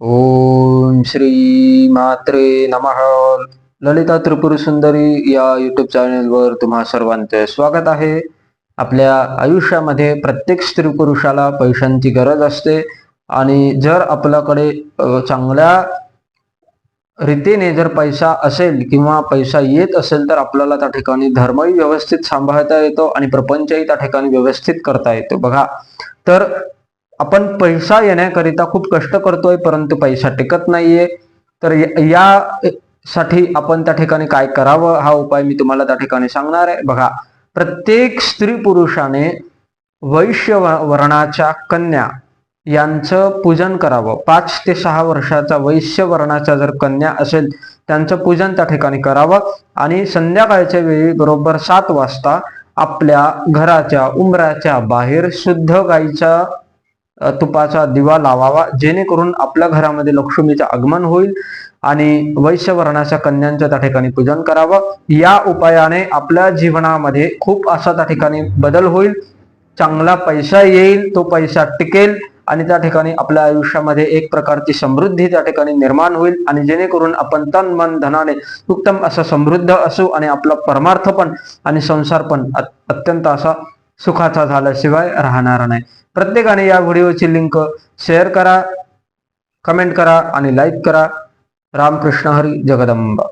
ओम श्री मात्रे नमः. ललिता त्रिपुर सुंदरी या युट्यूब चॅनेलवर तुम्हा सर्वांचे स्वागत आहे. आपल्या आयुष्यामध्ये प्रत्येक स्त्री पुरुषाला पैशांची गरज असते आणि जर आपल्याकडे चांगल्या रीतीने जर पैसा असेल किंवा पैसा येत असेल तर आपल्याला त्या ठिकाणी धर्मही व्यवस्थित सांभाळता येतो आणि प्रपंचही त्या ठिकाणी व्यवस्थित करता येतो. बघा तर आपण पैसा येण्याकरिता खूप कष्ट करतोय परंतु पैसा टिकत नाहीये. तर यासाठी आपण त्या ठिकाणी काय करावं? हा उपाय मी तुम्हाला त्या ठिकाणी सांगणार आहे. बघा प्रत्येक स्त्री पुरुषाने वैश्य व- वर्णाच्या कन्या यांचं पूजन करावं. पाच ते सहा वर्षाचा वैश्य वर्णाच्या जर कन्या असेल त्यांचं पूजन त्या ठिकाणी करावं. आणि संध्याकाळच्या वेळी बरोबर सात वाजता आपल्या घराच्या उंबराच्या बाहेर शुद्ध गाईच्या तुपाचा दिवा लावावा जेणेकरून आपल्या घरामध्ये लक्ष्मीचं आगमन होईल आणि वैश्य वर्णाच्या कन्यांचं त्या ठिकाणी पूजन करावं. या उपायाने आपल्या जीवनामध्ये खूप असा त्या ठिकाणी बदल होईल. चांगला पैसा येईल तो पैसा टिकेल आणि त्या ठिकाणी आपल्या आयुष्यामध्ये एक प्रकारची समृद्धी त्या ठिकाणी निर्माण होईल आणि जेणेकरून आपण तन मन धनाने उत्तम असा समृद्ध असू आणि आपला परमार्थ पण आणि संसार पण अत्यंत असा सुखाचा झाल्याशिवाय राहणार नाही. प्रत्येकाने या व्हिडिओची लिंक शेअर करा कमेंट करा आणि लाईक करा. रामकृष्ण हरी जगदंबा.